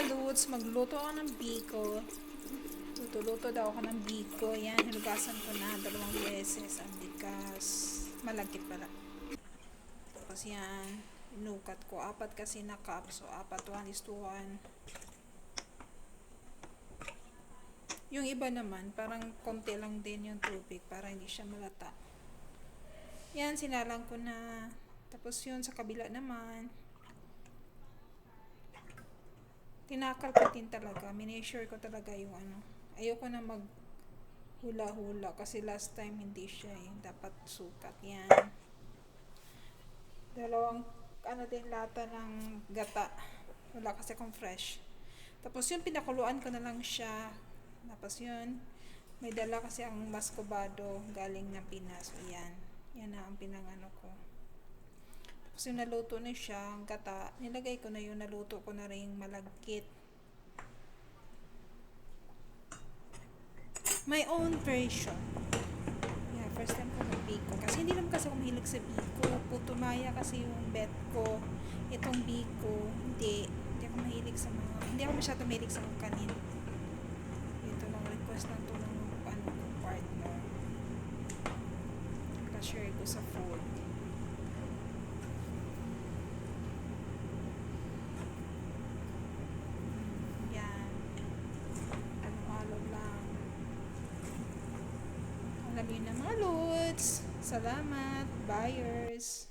mga loots, magluto ako ng biko. Luto-luto daw ako ng biko. Yan, hinugasan ko na dalawang beses ang bigas. Malagkit pala. Tapos yan, inukat ko. Apat kasi na cup. So, apat, one is to one. Yung iba naman, parang konti lang din yung tubig para hindi siya malata. Yan, sinalang ko na. Tapos yun, sa kabila naman, din talaga. Minesure ko talaga yung ano. Ayoko na mag hula-hula kasi last time hindi siya eh. Dapat sukat. Yan. Dalawang ano din lata ng gata. Wala kasi akong fresh. Tapos yun, pinakuluan ko na lang siya. Tapos yun, may dala kasi ang mascobado galing ng Pinas. So, yan. Yan na ang pinangano ko. Yung naluto na siya, ang gata, nilagay ko na yung naluto ko na rin malagkit. My own version. Yeah, first time ko mag-biko. Kasi hindi naman kasi ako mahilig sa biko. Puto maya kasi yung bet ko. Itong biko, hindi. Hindi ako mahilig sa mga, hindi ako masyado mahilig sa kanin. Ito lang request ng tulong ng ano, partner. Ka-share ko sa food. Yan. Halo-halo lang. Yun na mga lods. Salamat, buyers.